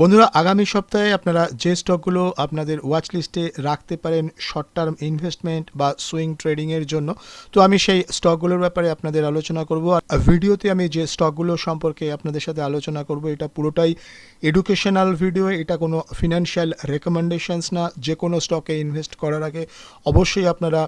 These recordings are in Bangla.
বন্ধুরা, আগামী সপ্তাহে আপনারা যে স্টকগুলো আপনাদের ওয়াচ লিস্টে রাখতে পারেন শর্ট টার্ম ইনভেস্টমেন্ট বা সুইং ট্রেডিংয়ের জন্য, তো আমি সেই স্টকগুলোর ব্যাপারে আপনাদের আলোচনা করব। আর ভিডিওতে আমি যে স্টকগুলো সম্পর্কে আপনাদের সাথে আলোচনা করব, এটা পুরোটাই এডুকেশনাল ভিডিও এটা কোনো ফিনান্সিয়াল রেকমেন্ডেশনস না, যে কোনো স্টকে ইনভেস্ট করার আগে অবশ্যই আপনারা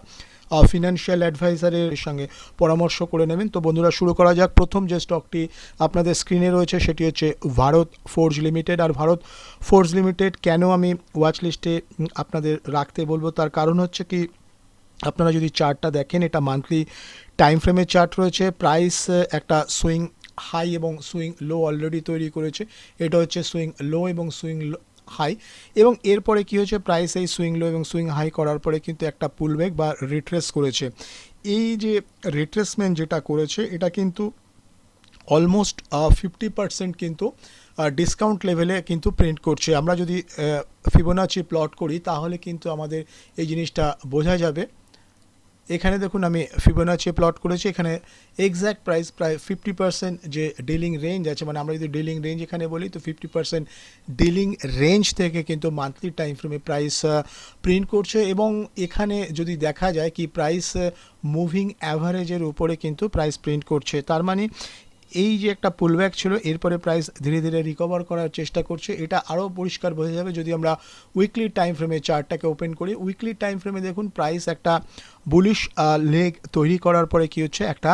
ফিনান্সিয়াল অ্যাডভাইজারের সঙ্গে পরামর্শ করে নেবেন। তো বন্ধুরা, শুরু করা যাক। প্রথম যে স্টকটি আপনাদের স্ক্রিনে রয়েছে, সেটি হচ্ছে ভারত ফোর্জ লিমিটেড আর ভারত ফোর্জ লিমিটেড কেন আমি ওয়াচ লিস্টে আপনাদের রাখতে বলব? তার কারণ হচ্ছে কি, আপনারা যদি চার্টটা দেখেন, এটা মান্থলি টাইম ফ্রেমের চার্ট রয়েছে। প্রাইস একটা সুইং হাই এবং সুইং লো অলরেডি তৈরি করেছে। এটা হচ্ছে সুইং লো এবং সুইং হাই এবং এরপরে কি হয়েছে? প্রাইস এই সুইং লো এবং সুইং হাই করার পরে কিন্তু একটা পুলব্যাক বা রিট্রেস করেছে। এই যে রিট্রেসমেন্ট যেটা করেছে, এটা কিন্তু অলমোস্ট ফিফটি পার্সেন্ট কিন্তু ডিসকাউন্ট লেভেলে কিন্তু প্রিন্ট করছে। আমরা যদি ফিবোনাচি প্লট করি, তাহলে কিন্তু আমাদের এই জিনিসটা বোঝা যাবে। এখানে দেখুন আমি ফিবোনাচি প্লট করেছি, এখানে এক্স্যাক্ট প্রাইস প্রায় ফিফটি পার্সেন্ট যে ডিলিং রেঞ্জ আছে মানে আমরা যদি ডিলিং রেঞ্জ এখানে বলি, তো ফিফটি পার্সেন্ট ডিলিং রেঞ্জ থেকে কিন্তু মান্থলি টাইম ফ্রেমে প্রাইস প্রিন্ট করছে এবং এখানে যদি দেখা যায় কি প্রাইস মুভিং অ্যাভারেজের উপরে কিন্তু প্রাইস প্রিন্ট করছে। তার মানে এই যে একটা পুলব্যাক ছিল, এরপরে প্রাইস ধীরে ধীরে রিকভার করার চেষ্টা করছে, এটা আরও পরিষ্কার বোঝা যাবে যদি আমরা উইকলি টাইম ফ্রেমে চার্টটাকে ওপেন করি। উইকলি টাইম ফ্রেমে দেখুন প্রাইস একটা বুলিশ লেগ তৈরি করার পরে কি হচ্ছে? একটা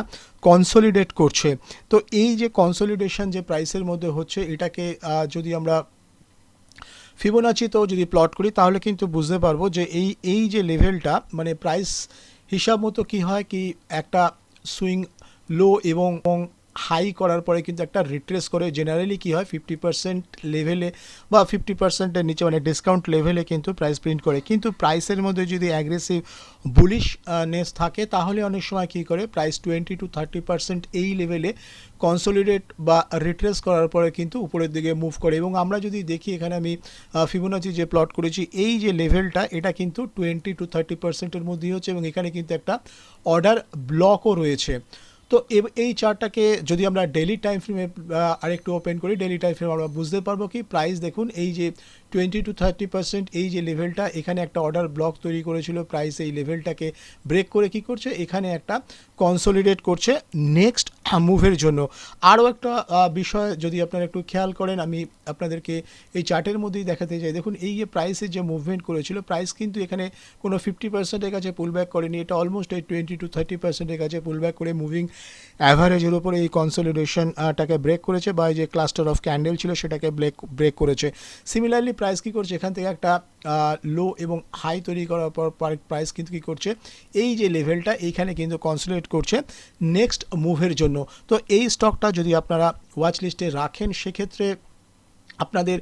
কনসলিডেট করছে। তো এই যে কনসলিডেশন যে প্রাইসের মধ্যে হচ্ছে, এটাকে যদি আমরা ফিবোনাচিতেও যদি প্লট করি, তাহলে কিন্তু বুঝতে পারব যে এই এই যে লেভেলটা মানে প্রাইস হিসাব মতো কী হয়? কি একটা সুইং লো এবং হাই করার পরে কিন্তু একটা রিট্রেস করে জেনারেলি কী হয় ফিফটি পার্সেন্ট লেভেলে বা ফিফটি পার্সেন্টের নিচে মানে ডিসকাউন্ট লেভেলে কিন্তু প্রাইস প্রিন্ট করে। কিন্তু প্রাইসের মধ্যে যদি অ্যাগ্রেসিভ বুলিশ নেস থাকে, তাহলে অনেক সময় কী করে price twenty two thirty percent এই লেভেলে কনসোলিডেট বা রিট্রেস করার পরে কিন্তু উপরের দিকে মুভ করে। এবং আমরা যদি দেখি, এখানে আমি ফিবোনাচি যে প্লট করেছি, এই যে লেভেলটা এটা কিন্তু টোয়েন্টি টু থার্টি পার্সেন্টের মধ্যেই হচ্ছে এবং এখানে কিন্তু একটা অর্ডার ব্লকও রয়েছে। তো এই চার্টটাকে যদি আমরা ডেলি টাইম ফ্রেমে আরেকটু ওপেন করি ডেলি টাইম ফ্রেমে আমরা বুঝতে পারব কি প্রাইস দেখুন, এই যে টোয়েন্টি টু থার্টি পার্সেন্ট এই যে লেভেলটা এখানে একটা অর্ডার ব্লক তৈরি করেছিল প্রাইস এই লেভেলটাকে ব্রেক করে কি করছে, এখানে একটা কনসলিডেট করছে নেক্সট মুভের জন্য। আরও একটা বিষয় যদি আপনারা একটু খেয়াল করেন, আমি আপনাদেরকে এই চার্টের মধ্যেই দেখাতে চাই। দেখুন, এই যে প্রাইসের যে মুভমেন্ট করেছিল প্রাইস কিন্তু এখানে কোনো ফিফটি পার্সেন্টের কাছে পুল ব্যাক করেনি, এটা অলমোস্ট এই টোয়েন্টি টু থার্টি পার্সেন্টের কাছে পুল ব্যাক করে মুভিং অ্যাভারেজের উপরে এই কনসলিডেশনটাকে ব্রেক করেছে বা যে ক্লাস্টার অফ ক্যান্ডেল ছিল সেটাকে ব্রেক ব্রেক করেছে। সিমিলারলি প্রাইস কী করছে? এখান থেকে একটা লো এবং হাই তৈরি করার পর প্রাইস কিন্তু কী করছে? এই যে লেভেলটা এইখানে কিন্তু কনসোলিডেট করছে নেক্সট মুভের জন্য। তো এই স্টকটা যদি আপনারা ওয়াচ লিস্টে রাখেন, সেক্ষেত্রে আপনাদের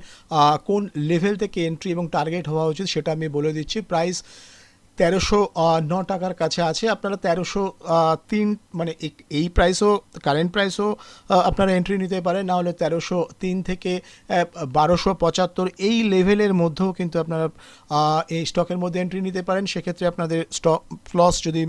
কোন লেভেল থেকে এন্ট্রি এবং টার্গেট হওয়া উচিত সেটা আমি বলে দিচ্ছি। প্রাইস তেরোশো ন টাকার কাছে আছে। আপনারা তেরোশো তিন মানে এই প্রাইসও কারেন্ট প্রাইসও আপনারা এন্ট্রি নিতে পারেন। না হলে তেরোশো তিন থেকে বারোশো পঁচাত্তর এই লেভেলের মধ্যেও কিন্তু আপনারা এই স্টকের মধ্যে এন্ট্রি নিতে পারেন। সেক্ষেত্রে আপনাদের স্টক লস যদি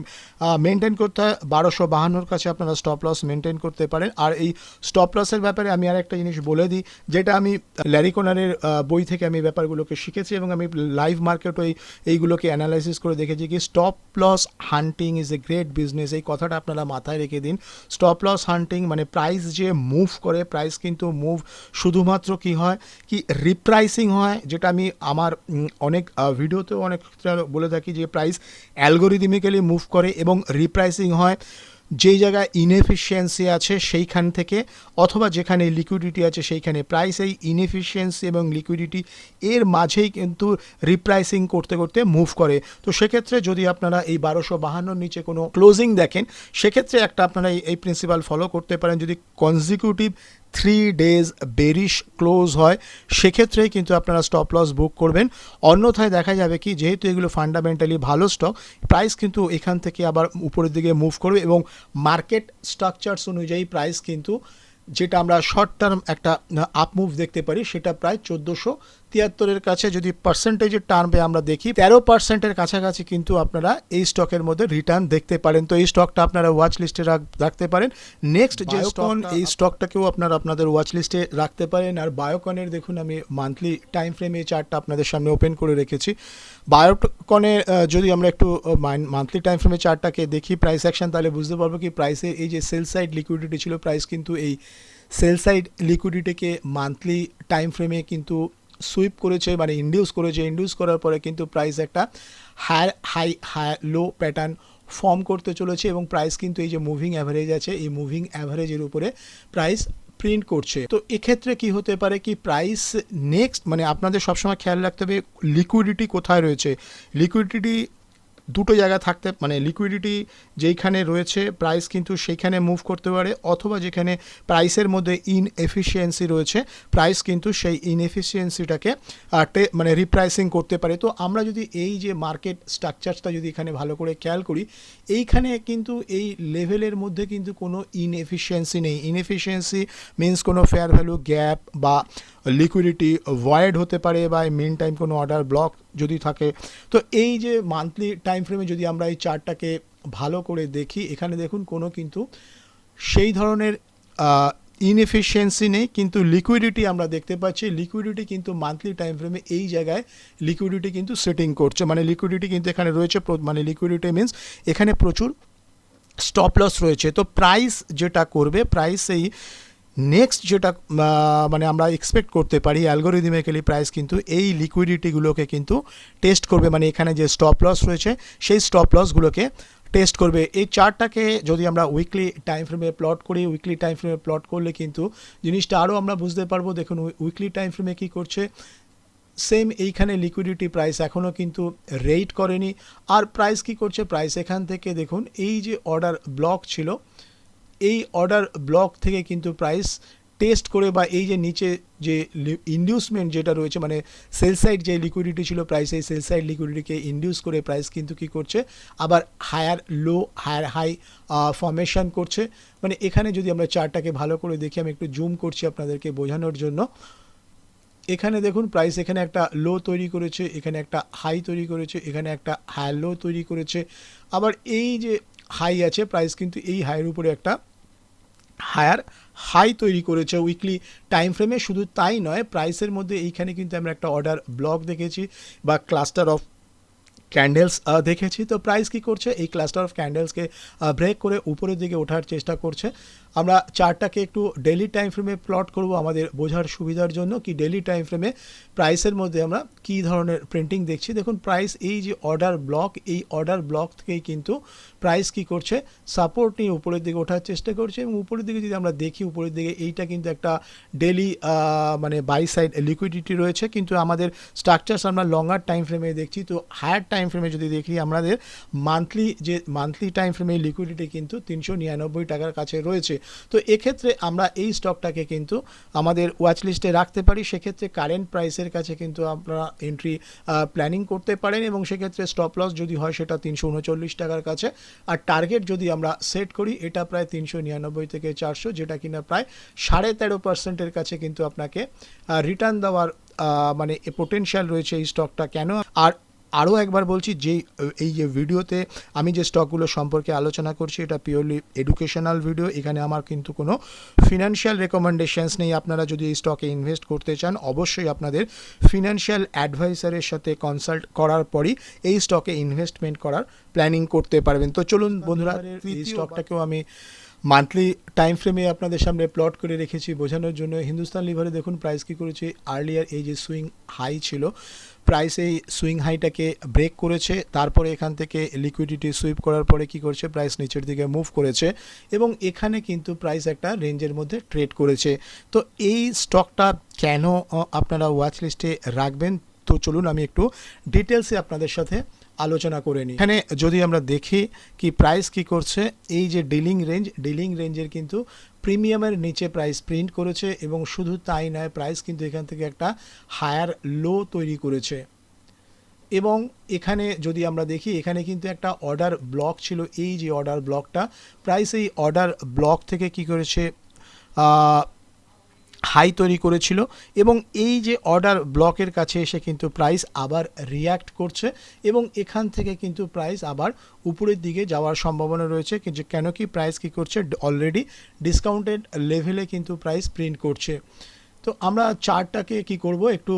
মেনটেন করতে হয়, বারোশো বাহান্নর কাছে আপনারা স্টপ লস মেনটেন করতে পারেন। আর এই স্টপ লসের ব্যাপারে আমি আর একটা জিনিস বলে দিই, যেটা আমি ল্যারিকোনারের বই থেকে আমি ব্যাপারগুলোকে শিখেছি এবং আমি লাইভ মার্কেটও এইগুলোকে অ্যানালাইসিস করে দেখেছি কি stop loss hunting is a great business এই কথাটা আপনারা মাথায় রেখে দিন। স্টপ লস হান্টিং মানে প্রাইস যে মুভ করে প্রাইস কিন্তু মুভ শুধুমাত্র কি হয়, কি রিপ্রাইসিং হয়, যেটা আমি আমার অনেক ভিডিওতেও অনেক বলে থাকি যে প্রাইস অ্যালগোরিদিমিক্যালি মুভ করে এবং রিপ্রাইসিং হয়। যেই জায়গায় ইনএফিসিয়েন্সি আছে সেইখান থেকে, অথবা যেখানে লিকুইডিটি আছে সেইখানে প্রাইস এই ইনএফিসিয়েন্সি এবং লিকুইডিটি এর মাঝেই কিন্তু রিপ্রাইসিং করতে করতে মুভ করে। তো সেক্ষেত্রে যদি আপনারা এই বারোশো বাহান্নর নিচে কোনো ক্লোজিং দেখেন, সেক্ষেত্রে একটা আপনারা এই প্রিন্সিপাল ফলো করতে পারেন। যদি consecutive three days bearish close হয়, সেক্ষেত্রে কিন্তু আপনারা স্টপ লস বুক করবেন। অন্যথায় দেখা যাবে কি, যেহেতু এগুলো ফান্ডামেন্টালি ভালো স্টক প্রাইস কিন্তু এখান থেকে আবার উপরের দিকে মুভ করবে এবং মার্কেট স্ট্রাকচার্স অনুযায়ী প্রাইস কিন্তু, যেটা আমরা শর্ট টার্ম একটা আপ মুভ দেখতে পারি, সেটা প্রায় চোদ্দোশো তিয়াত্তরের কাছে যদি পার্সেন্টেজের টার্মে আমরা দেখি তেরো পার্সেন্টের কাছাকাছি কিন্তু আপনারা এই স্টকের মধ্যে রিটার্ন দেখতে পারেন। তো এই স্টকটা আপনারা ওয়াচ লিস্টে রাখতে পারেন। নেক্সট যে স্টক এই স্টকটাকেও আপনারা আপনাদের ওয়াচ লিস্টে রাখতে পারেন। আর বায়োকনের দেখুন আমি মান্থলি টাইম ফ্রেমে এই চার্টটা আপনাদের সামনে ওপেন করে রেখেছি। বায়োকনের যদি আমরা একটু মান্থলি টাইম ফ্রেমে চার্টটাকে দেখি প্রাইস অ্যাকশন তাহলে বুঝতে পারব কি প্রাইসে এই যে সেল সাইড লিকুইডিটি ছিল প্রাইস কিন্তু এই সেল সাইড লিকুইডিটিকে মান্থলি টাইম ফ্রেমে কিন্তু সুইপ করেছে মানে ইন্ডিউস করেছে ইন্ডিউস করার পরে কিন্তু প্রাইস একটা higher high high low pattern form করতে চলেছে এবং প্রাইস কিন্তু এই যে মুভিং অ্যাভারেজ আছে, এই মুভিং অ্যাভারেজের উপরে প্রাইস প্রিন্ট করছে। তো এক্ষেত্রে কি হতে পারে কি প্রাইস নেক্সট মানে আপনাদের সবসময় খেয়াল রাখতে হবে লিকুইডিটি কোথায় রয়েছে? লিকুইডিটি দুটো জায়গা থাকতে মানে লিকুইডিটি যেইখানে রয়েছে প্রাইস কিন্তু সেইখানে মুভ করতে পারে, অথবা যেখানে প্রাইসের মধ্যে ইনএফিসিয়েন্সি রয়েছে প্রাইস কিন্তু সেই ইনএফিসিয়েন্সিটাকে মানে রিপ্রাইসিং করতে পারে। তো আমরা যদি এই যে মার্কেট স্ট্রাকচারটা যদি এখানে ভালো করে খেয়াল করি, এইখানে কিন্তু এই লেভেলের মধ্যে কিন্তু কোনো ইনএফিসিয়েন্সি নেই। ইনএফিসিয়েন্সি মিনস কোনো ফেয়ার ভ্যালু গ্যাপ বা লিকুইডিটি ভয়েড হতে পারে বা মেন টাইম কোনো অর্ডার ব্লক যদি থাকে। তো এই যে মান্থলি টাইম ফ্রেমে যদি আমরা এই চার্টটাকে ভালো করে দেখি, এখানে দেখুন কোনো কিন্তু সেই ধরনের ইনএফিসিয়েন্সি নেই, কিন্তু লিকুইডিটি আমরা দেখতে পাচ্ছি। লিকুইডিটি কিন্তু মান্থলি টাইম ফ্রেমে এই জায়গায় লিকুইডিটি কিন্তু সেটিং করছে। মানে লিকুইডিটি কিন্তু এখানে রয়েছে মানে লিকুইডিটি মিনস এখানে প্রচুর স্টপ লস রয়েছে। তো প্রাইস যেটা করবে প্রাইস এই নেক্সট যেটা মানে আমরা এক্সপেক্ট করতে পারি অ্যালগোরিদমিক্যালি প্রাইস কিন্তু এই লিকুইডিটিগুলোকে কিন্তু টেস্ট করবে। মানে এখানে যে স্টপ লস রয়েছে, সেই স্টপ লসগুলোকে টেস্ট করবে। এই চার্টটাকে যদি আমরা উইকলি টাইম ফ্রেমে প্লট করি উইকলি টাইম ফ্রেমে প্লট করলে কিন্তু জিনিসটা আরও আমরা বুঝতে পারব। দেখুন উইকলি টাইম ফ্রেমে কী করছে? সেম এইখানে লিকুইডিটি প্রাইস এখনও কিন্তু রেট করেনি। আর প্রাইস কি করছে? প্রাইস এখান থেকে দেখুন, এই যে অর্ডার ব্লক ছিল এই অর্ডার ব্লক থেকে কিন্তু প্রাইস টেস্ট করে বা এই যে নিচে যে ইন্ডিউসমেন্ট যেটা রয়েছে মানে সেল সাইড যে লিকুইডিটি ছিল প্রাইস এই সেল সাইড লিকুইডিটিকে ইন্ডিউস করে প্রাইস কিন্তু কি করছে? আবার higher low higher high formation করছে। মানে এখানে যদি আমরা চার্টটাকে ভালো করে দেখি, আমি একটু জুম করছি আপনাদেরকে বোঝানোর জন্য। এখানে দেখুন প্রাইস এখানে একটা লো তৈরি করেছে, এখানে একটা হাই তৈরি করেছে, এখানে একটা হায়ার লো তৈরি করেছে। আবার এই যে হাই আছে প্রাইস কিন্তু এই হাইয়ের উপরে একটা হায়ার হাই তৈরি করেছে উইকলি টাইম ফ্রেমে শুধু তাই নয় প্রাইসের মধ্যে এইখানে কিন্তু আমরা একটা অর্ডার ব্লক দেখেছি বা ক্লাস্টার অফ ক্যান্ডেলস দেখেছি। তো প্রাইস কি করছে? এই ক্লাস্টার অফ ক্যান্ডেলসকে ব্রেক করে উপরের দিকে ওঠার চেষ্টা করছে। আমরা চার্টটাকে একটু ডেলি টাইম ফ্রেমে প্লট করব আমাদের বোঝার সুবিধার জন্য কি ডেলি টাইম ফ্রেমে প্রাইসের মধ্যে আমরা কি ধরনের প্রিন্টিং দেখছি। দেখুন প্রাইস এই যে অর্ডার ব্লক এই অর্ডার ব্লক থেকেই কিন্তু প্রাইস কি করছে সাপোর্ট নিয়ে উপরের দিকে ওঠার চেষ্টা করছে এবং উপরের দিকে যদি আমরা দেখি, উপরের দিকে এইটা কিন্তু একটা ডেলি মানে বাই সাইড লিকুইডিটি রয়েছে। কিন্তু আমাদের স্ট্রাকচার্স আমরা লঙ্গার টাইম ফ্রেমে দেখছি। তো হায়ার টাইম ফ্রেমে যদি দেখি, আমাদের মান্থলি যে মান্থলি টাইম ফ্রেমে লিকুইডিটি কিন্তু তিনশো নিরানব্বই টাকার কাছে রয়েছে। তো এক্ষেত্রে আমরা এই স্টকটাকে কিন্তু আমাদের ওয়াচ লিস্টে রাখতে পারি। সেক্ষেত্রে কারেন্ট প্রাইসের কাছে কিন্তু আপনারা এন্ট্রি প্ল্যানিং করতে পারেন এবং সেক্ষেত্রে স্টপ লস যদি হয় সেটা তিনশো উনচল্লিশ টাকার কাছে। আর টার্গেট যদি আমরা সেট করি, এটা প্রায় তিনশো নিরানব্বই থেকে চারশো, যেটা কিনা প্রায় সাড়ে তেরো পার্সেন্টের কাছে কিন্তু আপনাকে রিটার্ন দেওয়ার মানে পোটেনশিয়াল রয়েছে এই স্টকটা কেন? আর আরও একবার বলছি যে এই যে ভিডিওতে আমি যে স্টকগুলো সম্পর্কে আলোচনা করছি এটা পিওরলি এডুকেশনাল ভিডিও এখানে আমার কিন্তু কোনো ফিনান্সিয়াল রেকমেন্ডেশনস নেই। আপনারা যদি এই স্টকে ইনভেস্ট করতে চান অবশ্যই আপনাদের ফিনান্সিয়াল অ্যাডভাইসারের সাথে কনসাল্ট করার পরই এই স্টকে ইনভেস্টমেন্ট করার প্ল্যানিং করতে পারবেন। তো চলুন বন্ধুরা এই স্টকটাকেও আমি মান্থলি টাইম ফ্রেমে আপনাদের সামনে প্লট করে রেখেছি বোঝানোর জন্য। হিন্দুস্তান লিভারে দেখুন প্রাইস কী করেছে। আর্লিয়ার এই যে সুইং হাই ছিল প্রাইস এই সুইং হাইটাকে ব্রেক করেছে, তারপরে এখান থেকে লিকুইডিটি সুইপ করার পরে কি করছে? প্রাইস নিচের দিকে মুভ করেছে এবং এখানে কিন্তু প্রাইস একটা রেঞ্জের মধ্যে ট্রেড করেছে। তো এই স্টকটা কেন আপনারা ওয়াচ লিস্টে রাখবেন? তো চলুন আমি একটু ডিটেলসে আপনাদের সাথে আলোচনা করে নিই। এখানে যদি আমরা দেখি কি প্রাইস কি করছে, এই যে ডিলিং রেঞ্জ ডিলিং রেঞ্জের কিন্তু প্রিমিয়ামের নিচে প্রাইস প্রিন্ট করেছে এবং শুধু তাই নয় প্রাইস কিন্তু এখান থেকে একটা হায়ার লো তৈরি করেছে। এবং এখানে যদি আমরা দেখি, এখানে কিন্তু একটা অর্ডার ব্লক ছিল। এই যে অর্ডার ব্লকটা প্রাইস এই অর্ডার ব্লক থেকে কি করেছে? হাই তৈরি করেছিল এবং এই যে অর্ডার ব্লকের কাছে এসে কিন্তু প্রাইস আবার রিয়্যাক্ট করছে এবং এখান থেকে কিন্তু প্রাইস আবার উপরের দিকে যাওয়ার সম্ভাবনা রয়েছে কিন্তু কেন কি প্রাইস কি করছে অলরেডি ডিসকাউন্টেড লেভেলে কিন্তু প্রাইস প্রিন্ট করছে। তো আমরা চার্টটাকে কি করব একটু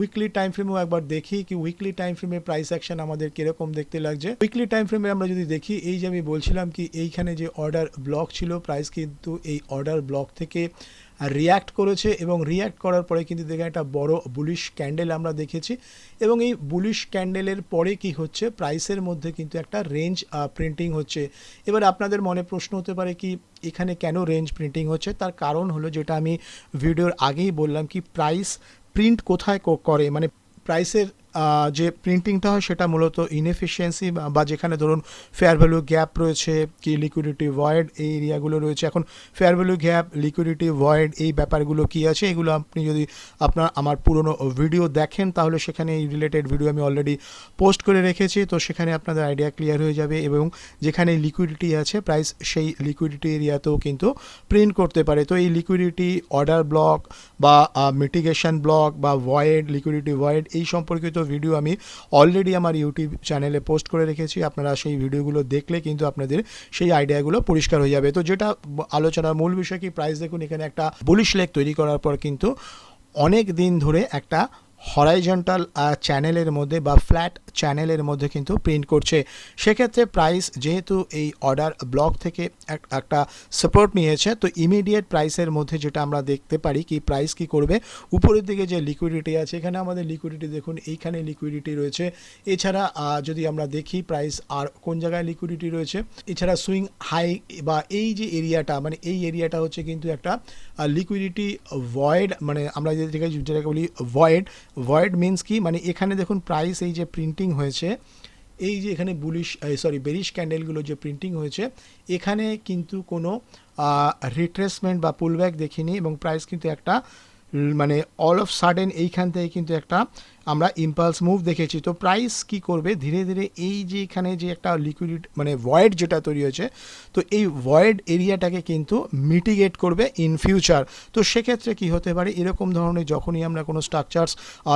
উইকলি টাইম ফ্রেমেও একবার দেখি কি উইকলি টাইম ফ্রেমে প্রাইস অ্যাকশন আমাদের কীরকম দেখতে লাগছে। উইকলি টাইম ফ্রেমে আমরা যদি দেখি, এই যে আমি বলছিলাম কি এইখানে যে অর্ডার ব্লক ছিল প্রাইস কিন্তু এই অর্ডার ব্লক থেকে রিয়্যাক্ট করেছে এবং রিয়্যাক্ট করার পরে কিন্তু দেখে একটা বড় বুলিশ ক্যান্ডেল আমরা দেখেছি এবং এই বুলিশ ক্যান্ডেলের পরে কি হচ্ছে? প্রাইসের মধ্যে কিন্তু একটা রেঞ্জ প্রিন্টিং হচ্ছে। এবার আপনাদের মনে প্রশ্ন হতে পারে কি, এখানে কেন রেঞ্জ প্রিন্টিং হচ্ছে? তার কারণ হলো যেটা আমি ভিডিওর আগেই বললাম কি প্রাইস প্রিন্ট কোথায় করে? মানে প্রাইসের যে প্রিন্টিংটা হয় সেটা মূলত ইনএফিসিয়েন্সি বা যেখানে ধরুন ফেয়ার ভ্যালু গ্যাপ রয়েছে কি লিকুইডিটি ভয়েড এই এরিয়াগুলো রয়েছে। এখন fair value gap liquidity void এই ব্যাপারগুলো কি আছে এগুলো আপনি যদি আপনার, আমার পুরনো ভিডিও দেখেন তাহলে সেখানে এই রিলেটেড ভিডিও আমি অলরেডি পোস্ট করে রেখেছি। তো সেখানে আপনাদের আইডিয়া ক্লিয়ার হয়ে যাবে এবং যেখানে লিকুইডিটি আছে প্রাইস সেই লিকুইডিটি এরিয়াতেও কিন্তু প্রিন্ট করতে পারে। তো এই লিকুইডিটি অর্ডার ব্লক বা মিটিগেশন ব্লক বা ভয়েড লিকুইডিটি ভয়েড এই সম্পর্কিত ভিডিও আমি অলরেডি আমার ইউটিউব চ্যানেলে পোস্ট করে রেখেছি। আপনারা সেই ভিডিওগুলো দেখলে কিন্তু আপনাদের সেই আইডিয়াগুলো পরিষ্কার হয়ে যাবে। তো যেটা আলোচনার মূল বিষয় কি প্রাইস দেখুন, এখানে একটা বুলিশ লেক তৈরি করার পর কিন্তু অনেক দিন ধরে একটা হরাইজন্টাল চ্যানেলের মধ্যে বা ফ্ল্যাট চ্যানেলের মধ্যে কিন্তু প্রিন্ট করছে। সেক্ষেত্রে প্রাইস যেহেতু এই অর্ডার ব্লক থেকে এক- একটা সাপোর্ট নিয়েছে, তো ইমিডিয়েট প্রাইসের মধ্যে যেটা আমরা দেখতে পারি কি প্রাইস কি করবে, উপরের দিকে যে লিকুইডিটি আছে, এখানে আমাদের লিকুইডিটি দেখুন, এইখানে লিকুইডিটি রয়েছে। এছাড়া যদি আমরা দেখি প্রাইস আর কোন জায়গায় লিকুইডিটি রয়েছে, এছাড়া সুইং হাই বা এই যে এরিয়াটা মানে এই এরিয়াটা হচ্ছে কিন্তু একটা লিকুইডিটি ভয়েড মানে আমরা যেটাকে বলি ভয়েড ভয়েড মিন্স কি মানে এখানে দেখুন প্রাইস এই যে প্রিন্টিং হয়েছে। এই যে এখানে বুলিশ সরি বেরিশ ক্যান্ডেলগুলো যে প্রিন্টিং হয়েছে, এখানে কিন্তু কোনো রিট্রেসমেন্ট বা পুলব্যাক দেখিনি এবং প্রাইস কিন্তু একটা মানে অল অফ সাডেন এইখান থেকে কিন্তু একটা আমরা ইম্পালস মুভ দেখেছি। তো প্রাইস কি করবে? ধীরে ধীরে এই যে এখানে যে একটা লিকুইড মানে ভয়েড যেটা তৈরি হয়েছে, তো এই ভয়েড এরিয়াটাকে কিন্তু মিটিগেট করবে ইন ফিউচার তো সেক্ষেত্রে কি হতে পারে? এরকম ধরনের যখনই আমরা কোনো স্ট্রাকচারস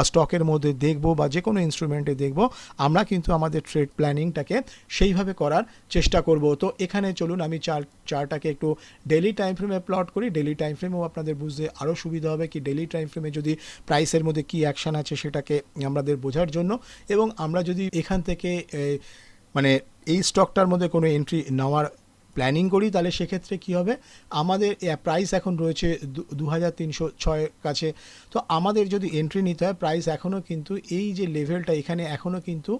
স্টকের মধ্যে দেখব বা যে কোনো ইনস্ট্রুমেন্টে দেখব, আমরা কিন্তু আমাদের ট্রেড প্ল্যানিংটাকে সেইভাবে করার চেষ্টা করব। তো এখানে চলুন, আমি চার, চারটাকে একটু ডেলি টাইম ফ্রেমে প্লট করি। ডেলি টাইম ফ্রেমেও আপনাদের বুঝতে আরও সুবিধা হবে কি ডেলি টাইম ফ্রেমে যদি প্রাইসের মধ্যে কী অ্যাকশান আছে সেটাকে আমাদের বোঝার জন্য এবং আমরা যদি এখান থেকে মানে এই স্টকটার মধ্যে কোনো এন্ট্রি নেওয়ার প্ল্যানিং করি, তাহলে সেক্ষেত্রে কি হবে? আমাদের প্রাইস এখন রয়েছে দু হাজার তিনশো ছয়ের কাছে। তো আমাদের যদি এন্ট্রি নিতে হয় প্রাইস এখনও কিন্তু এই যে লেভেলটা এখানে এখনও কিন্তু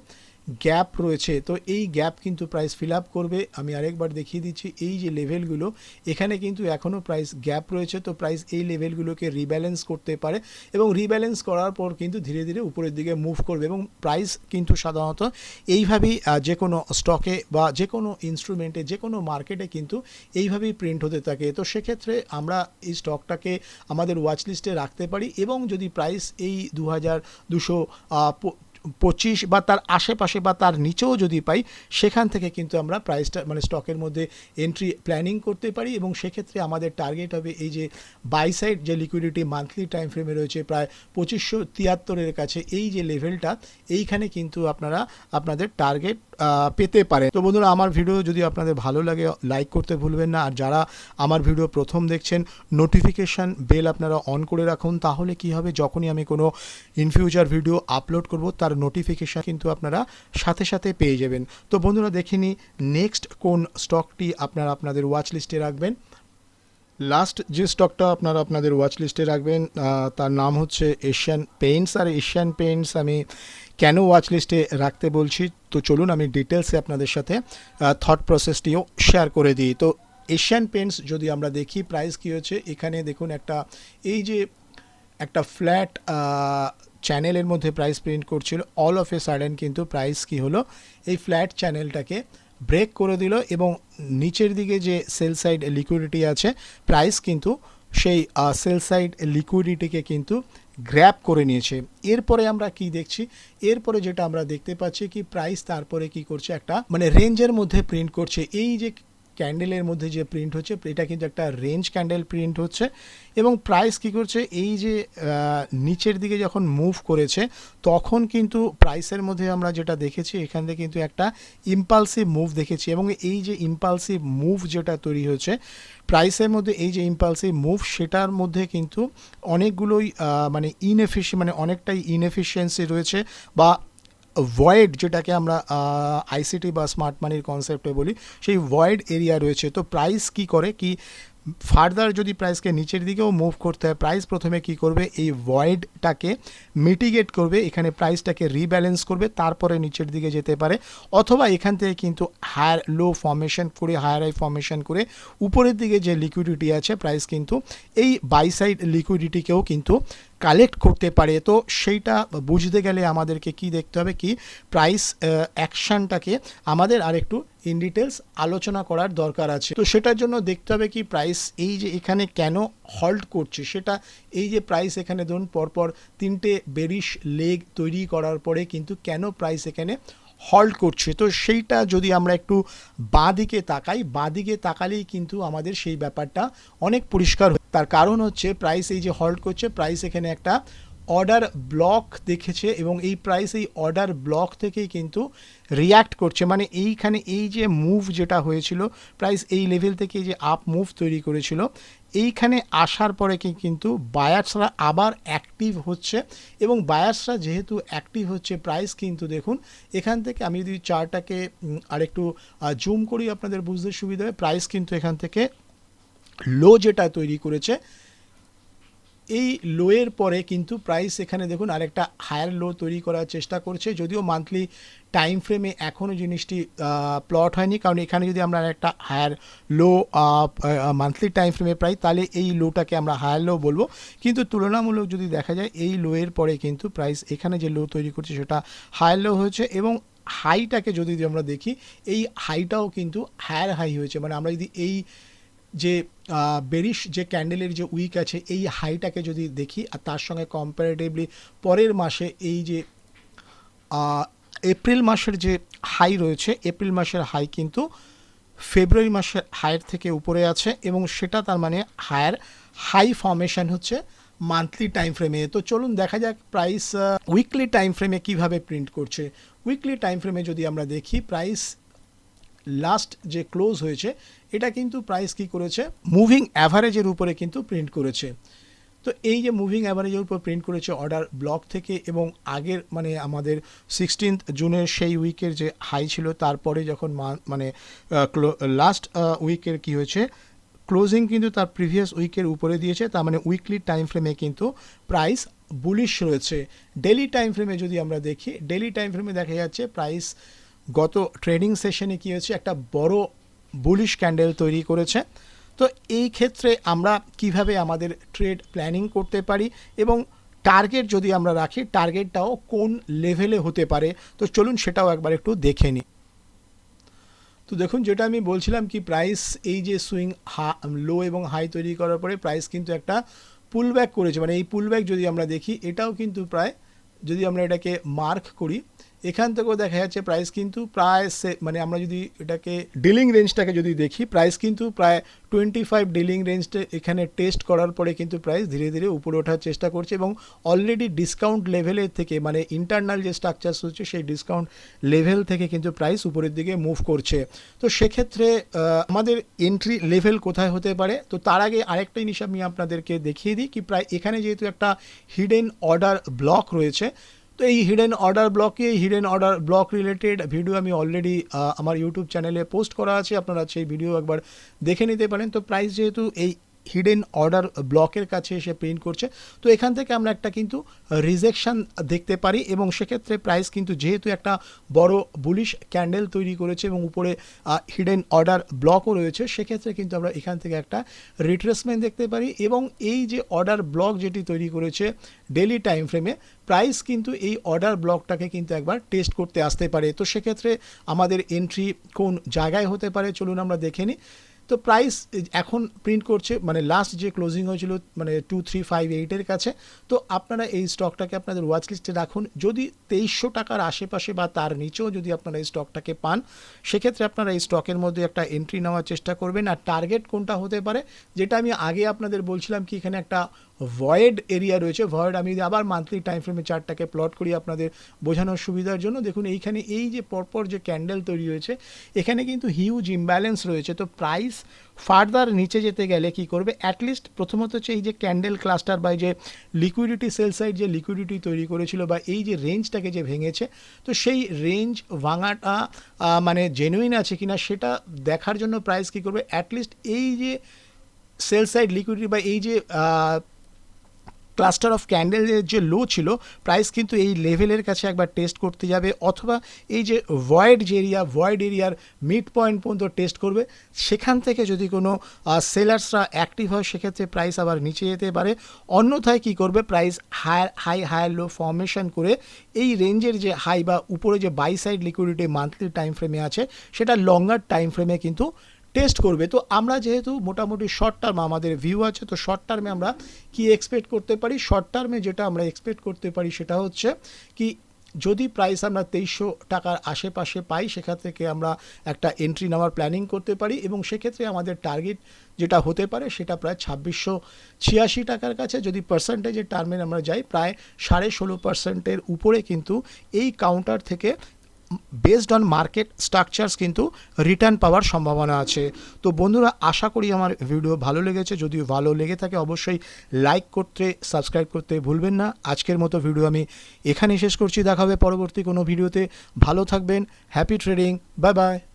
গ্যাপ রয়েছে, তো এই গ্যাপ কিন্তু প্রাইস ফিল আপ করবে। আমি আরেকবার দেখিয়ে দিচ্ছি, এই যে লেভেলগুলো এখানে কিন্তু এখনও প্রাইস গ্যাপ রয়েছে, তো প্রাইস এই লেভেলগুলোকে রিব্যালেন্স করতে পারে এবং রিব্যালেন্স করার পর কিন্তু ধীরে ধীরে উপরের দিকে মুভ করবে এবং প্রাইস কিন্তু সাধারণত এইভাবেই যে কোনো স্টকে বা যে কোনো ইনস্ট্রুমেন্টে যে কোনো মার্কেটে কিন্তু এইভাবেই প্রিন্ট হতে থাকে। তো সেক্ষেত্রে আমরা এই স্টকটাকে আমাদের ওয়াচ লিস্টে রাখতে পারি এবং যদি প্রাইস এই দু হাজার দুশো পঁচিশ বা তার আশেপাশে বা তার নিচেও যদি পাই, সেখান থেকে কিন্তু আমরা প্রাইসটা মানে স্টকের মধ্যে এন্ট্রি প্ল্যানিং করতে পারি এবং সেক্ষেত্রে আমাদের টার্গেট হবে এই যে বাই সাইড যে লিকুইডিটি মান্থলি টাইম ফ্রেমে রয়েছে প্রায় পঁচিশশো তিয়াত্তরের কাছে, এই যে লেভেলটা এইখানে কিন্তু আপনারা আপনাদের টার্গেট পেতে পারেন। তো বন্ধুরা, আমার ভিডিও যদি আপনাদের ভালো লাগে লাইক করতে ভুলবেন না। আর যারা আমার ভিডিও প্রথম দেখছেন নোটিফিকেশান বেল আপনারা অন করে রাখুন, তাহলে কি হবে? যখনই আমি কোনো ইন ফিউচার ভিডিও আপলোড করব, তার নোটিফিকেশান কিন্তু আপনারা সাথে সাথে পেয়ে যাবেন। তো বন্ধুরা দেখিনি নেক্সট কোন স্টকটি আপনারা আপনাদের ওয়াচ লিস্টে রাখবেন? লাস্ট যে স্টকটা আপনারা আপনাদের ওয়াচ লিস্টে রাখবেন তার নাম হচ্ছে এশিয়ান পেইন্টস আর এশিয়ান পেইন্টস আমি কেন ওয়াচ লিস্টে রাখতে বলছি? তো চলুন আমি ডিটেলসে আপনাদের সাথে থট প্রসেসটিও শেয়ার করে দিই। তো এশিয়ান পেইন্টস যদি আমরা দেখি প্রাইস কী হচ্ছে? এখানে দেখুন একটা, এই যে একটা ফ্ল্যাট চ্যানেলের মধ্যে প্রাইস প্রিন্ট করছিল অল অফ এ সাডেন কিন্তু প্রাইস কি হলো? এই ফ্ল্যাট চ্যানেলটাকে ব্রেক করে দিল এবং নিচের দিকে যে সেল সাইড লিকুইডিটি আছে প্রাইস কিন্তু সেই সেল সাইড লিকুইডিটিকে কিন্তু গ্র্যাপ করে নিয়েছে। এরপরে আমরা কি দেখছি? এরপরে যেটা আমরা দেখতে পাচ্ছি কি প্রাইস তারপরে কি করছে? একটা মানে রেঞ্জের মধ্যে প্রিন্ট করছে। এই যে ক্যান্ডেলের মধ্যে যে প্রিন্ট হচ্ছে, এটা কিন্তু একটা রেঞ্জ ক্যান্ডেল প্রিন্ট হচ্ছে এবং প্রাইস কি করছে? এই যে নিচের দিকে যখন মুভ করেছে, তখন কিন্তু প্রাইসের মধ্যে আমরা যেটা দেখেছি, এখান থেকে কিন্তু একটা ইম্পালসিভ মুভ দেখেছি এবং এই যে ইম্পালসিভ মুভ যেটা তৈরি হয়েছে প্রাইসের মধ্যে এই যে ইম্পালসিভ মুভ সেটার মধ্যে কিন্তু অনেকগুলোই মানে ইনএফিসি মানে অনেকটাই ইনএফিসিয়েন্সি রয়েছে বা ভয়েড যেটাকে আমরা আইসিটি বা স্মার্ট মানির কনসেপ্টে বলি, সেই ভয়েড এরিয়া রয়েছে। তো প্রাইস কি করে? কি ফার্দার যদি প্রাইসকে নিচের দিকেও মুভ করতে হয় প্রাইস প্রথমে কি করবে? এই ভয়েডটাকে মিটিগেট করবে, এখানে প্রাইসটাকে রিব্যালেন্স করবে, তারপরে নিচের দিকে যেতে পারে। অথবা এখান থেকে কিন্তু হায়ার লো ফর্মেশন করে হায়ার হাই ফর্মেশন করে উপরের দিকে যে লিকুইডিটি আছে প্রাইস কিন্তু এই বাই সাইড লিকুইডিটিকেও কিন্তু কালেক্ট করতে পারে। তো সেইটা বুঝতে গেলে আমাদেরকে কি দেখতে হবে? কি? প্রাইস অ্যাকশনটাকে আমাদের আরেকটু ইন ডিটেলস আলোচনা করার দরকার আছে তো সেটার জন্য দেখতে হবে কি প্রাইস এই যে এখানে কেন হল্ট করছে, সেটা এই যে প্রাইস এখানে ধরুন পরপর তিনটে বেরিশ লেগ তৈরি করার পরে কিন্তু কেন প্রাইস এখানে হল্ট করছে তো সেইটা যদি আমরা একটু বাঁ দিকে তাকাই বাঁ দিকে তাকালেই কিন্তু আমাদের সেই ব্যাপারটা অনেক পরিষ্কার। তার কারণ হচ্ছে প্রাইস এই যে হল্ট করছে প্রাইস এখানে একটা অর্ডার ব্লক দেখেছে এবং এই প্রাইস এই অর্ডার ব্লক থেকেই কিন্তু রিয়্যাক্ট করছে। মানে এইখানে এই যে মুভ যেটা হয়েছিল প্রাইস এই লেভেল থেকে যে আপ মুভ তৈরি করেছিল, এইখানে আসার পরে কি কিন্তু বায়ার্সরা আবার অ্যাক্টিভ হচ্ছে এবং বায়ার্সরা যেহেতু অ্যাক্টিভ হচ্ছে প্রাইস কিন্তু দেখুন, এখান থেকে আমি যদি চারটাকে আরেকটু জুম করি আপনাদের বুঝতে সুবিধা হবে প্রাইস কিন্তু এখান থেকে লো যেটা তৈরি করেছে এই লোয়ের পরে কিন্তু প্রাইস এখানে দেখুন আরেকটা হায়ার লো তৈরি করার চেষ্টা করছে, যদিও মান্থলি টাইম ফ্রেমে এখনও জিনিসটি প্লট হয়নি। কারণ এখানে যদি আমরা একটা হায়ার লো মান্থলি টাইম ফ্রেমে পাই, তাহলে এই লোটাকে আমরা হায়ার লো বলব। কিন্তু তুলনামূলক যদি দেখা যায়, এই লোয়ের পরে কিন্তু প্রাইস এখানে যে লো তৈরি করছে, সেটা হায়ার লো হয়েছে এবং হাইটাকে যদি আমরা দেখি, এই হাইটাও কিন্তু হায়ার হাই হয়েছে। মানে আমরা যদি এই যে বেরিশ যে ক্যান্ডেলের যে উইক আছে, এই হাইটাকে যদি দেখি, আর তার সঙ্গে কম্পারেটিভলি পরের মাসে এই যে এপ্রিল মাসের যে হাই রয়েছে এপ্রিল মাসের হাই কিন্তু ফেব্রুয়ারি মাসের হাইয়ের থেকে উপরে আছে এবং সেটা তার মানে হায়ার হাই ফর্মেশন হচ্ছে মান্থলি টাইম ফ্রেমে তো চলুন দেখা যাক প্রাইস উইকলি টাইম ফ্রেমে কীভাবে প্রিন্ট করছে। উইকলি টাইম ফ্রেমে যদি আমরা দেখি প্রাইস লাস্ট যে ক্লোজ হয়েছে, এটা কিন্তু প্রাইস কি করেছে? মুভিং অ্যাভারেজের উপরে কিন্তু প্রিন্ট করেছে। তো এই যে মুভিং অ্যাভারেজের উপর প্রিন্ট করেছে অর্ডার ব্লক থেকে এবং আগের মানে আমাদের সিক্সটিন্থ জুনের সেই উইকের যে হাই ছিল, তারপরে যখন মানে লাস্ট উইকের কি হয়েছে? ক্লোজিং কিন্তু তার প্রিভিয়াস উইকের উপরে দিয়েছে, তার মানে উইকলি টাইম ফ্রেমে কিন্তু প্রাইস বুলিশ রয়েছে। ডেলি টাইম ফ্রেমে যদি আমরা দেখি ডেলি টাইম ফ্রেমে দেখা যাচ্ছে প্রাইস গত ট্রেডিং সেশনে কি হয়েছে? একটা বড় বুলিশ ক্যান্ডেল তৈরি করেছে। তো এই ক্ষেত্রে আমরা কীভাবে আমাদের ট্রেড প্ল্যানিং করতে পারি এবং টার্গেট যদি আমরা রাখি, টার্গেটটাও কোন লেভেলে হতে পারে? তো চলুন সেটাও একবার একটু দেখে নিই। তো দেখুন, যেটা আমি বলছিলাম কি প্রাইস এই যে সুইং হা লো এবং হাই তৈরি করার পরে প্রাইস কিন্তু একটা পুল ব্যাক করেছে। মানে এই পুল ব্যাক যদি আমরা দেখি, এটাও কিন্তু প্রায় যদি আমরা এটাকে মার্ক করি এখান থেকেও দেখা যাচ্ছে প্রাইস কিন্তু প্রায় সে- মানে আমরা যদি এটাকে ডিলিং রেঞ্জটাকে যদি দেখি প্রাইস কিন্তু প্রায় টোয়েন্টি ফাইভ ডিলিং রেঞ্জটা এখানে টেস্ট করার পরে কিন্তু প্রাইস ধীরে ধীরে উপরে ওঠার চেষ্টা করছে এবং অলরেডি ডিসকাউন্ট লেভেলের থেকে মানে ইন্টারনাল যে স্ট্রাকচার হচ্ছে সেই ডিসকাউন্ট লেভেল থেকে কিন্তু প্রাইস উপরের দিকে মুভ করছে। তো সেক্ষেত্রে আমাদের এন্ট্রি লেভেল কোথায় হতে পারে? তো তার আগে আরেকটা জিনিস আমি আপনাদেরকে দেখিয়ে দিই, কি প্রায় এখানে যেহেতু একটা হিডেন অর্ডার ব্লক রয়েছে তো এই হিডেন অর্ডার ব্লকে hidden order block related video আমি অলরেডি আমার ইউটিউব চ্যানেলে পোস্ট করা আছে আপনারা সেই ভিডিও একবার দেখে নিতে পারেন তো প্রাইস যেহেতু এই হিডেন অর্ডার ব্লকের কাছে এসে প্রিন্ট করছে। তো এখান থেকে আমরা একটা কিন্তু রিজেকশন দেখতে পারি এবং সেক্ষেত্রে প্রাইস কিন্তু যেহেতু একটা বড় বুলিশ ক্যান্ডেল তৈরি করেছে এবং উপরে হিডেন অর্ডার ব্লকও রয়েছে, সেক্ষেত্রে কিন্তু আমরা এখান থেকে একটা রিট্রেসমেন্ট দেখতে পারি এবং এই যে অর্ডার ব্লক যেটি তৈরি করেছে ডেলি টাইম ফ্রেমে প্রাইস কিন্তু এই অর্ডার ব্লকটাকে কিন্তু একবার টেস্ট করতে আসতে পারে। তো সেক্ষেত্রে আমাদের এন্ট্রি কোন জায়গায় হতে পারে, চলুন আমরা দেখে নিই। তো প্রাইস এখন প্রিন্ট করছে মানে লাস্ট যে ক্লোজিং হয়েছিল মানে টু থ্রি ফাইভ এইটের কাছে, তো আপনারা এই স্টকটাকে আপনাদের ওয়াচ লিস্টে রাখুন। যদি তেইশশো টাকার আশেপাশে বা তার নিচেও যদি আপনারা এই স্টকটাকে পান, সেক্ষেত্রে আপনারা এই স্টকের মধ্যে একটা এন্ট্রি নেওয়ার চেষ্টা করবেন। আর টার্গেট কোনটা হতে পারে, যেটা আমি আগে আপনাদের বলছিলাম কি এখানে একটা ভয়েড এরিয়া রয়েছে। ভয়েড আমি যদি আবার মান্থলি টাইম ফ্রেমে চার্টটাকে প্লট করি আপনাদের বোঝানোর সুবিধার জন্য, দেখুন এইখানে এই যে পরপর যে ক্যান্ডেল তৈরি হয়েছে, এখানে কিন্তু হিউজ ইমব্যালেন্স রয়েছে। তো প্রাইস ফার্দার নিচে যেতে গেলে কি করবে? অ্যাটলিস্ট প্রথমত হচ্ছে এই যে ক্যান্ডেল ক্লাস্টার বা যে লিকুইডিটি সেল সাইড যে লিকুইডিটি তৈরি করেছিল বা এই যে রেঞ্জটাকে যে ভেঙেছে, তো সেই রেঞ্জ ভাঙাটা মানে জেনুইন আছে কিনা সেটা দেখার জন্য প্রাইস কি করবে? অ্যাটলিস্ট এই যে সেল সাইড লিকুইডিটি বা এই যে ক্লাস্টার অফ ক্যান্ডেলের যে লো ছিল প্রাইস কিন্তু এই লেভেলের কাছে একবার টেস্ট করতে যাবে অথবা এই যে ভয়েড যে এরিয়া ভয়েড এরিয়ার মিড পয়েন্ট পর্যন্ত টেস্ট করবে, সেখান থেকে যদি কোনো সেলার্সরা অ্যাক্টিভ হয়, সেক্ষেত্রে প্রাইস আবার নিচে যেতে পারে। অন্যথায় কি করবে? Price higher high higher low formation করে এই রেঞ্জের যে হাই বা উপরে যে buy side liquidity monthly time ফ্রেমে আছে, সেটা লঙ্গার টাইম ফ্রেমে কিন্তু টেস্ট করবে। তো আমরা যেহেতু মোটামুটি শর্ট টার্ম আমাদের ভিউ আছে, তো শর্ট টার্মে আমরা কি এক্সপেক্ট করতে পারি? শর্ট টার্মে যেটা আমরা এক্সপেক্ট করতে পারি সেটা হচ্ছে কি, যদি প্রাইস আমরা তেইশশো টাকার আশেপাশে পাই সেখান থেকে আমরা একটা এন্ট্রি নেওয়ার প্ল্যানিং করতে পারি এবং সেক্ষেত্রে আমাদের টার্গেট যেটা হতে পারে সেটা প্রায় ছাব্বিশশো ছিয়াশি টাকার কাছে। যদি পার্সেন্টেজের টার্মে আমরা যাই, প্রায় সাড়ে ষোলো পার্সেন্টের উপরে কিন্তু এই কাউন্টার থেকে বেসড অন মার্কেট স্ট্রাকচার্স কিন্তু রিটার্ন পাওয়ার সম্ভাবনা আছে। তো বন্ধুরা, আশা করি আমার ভিডিও ভালো লেগেছে। যদি ভালো লেগে থাকে, অবশ্যই লাইক করতে সাবস্ক্রাইব করতে ভুলবেন না। আজকের মতো ভিডিও আমি এখানেই শেষ করছি। দেখা হবে পরবর্তী কোনো ভিডিওতে ভালো থাকবেন। Happy trading bye bye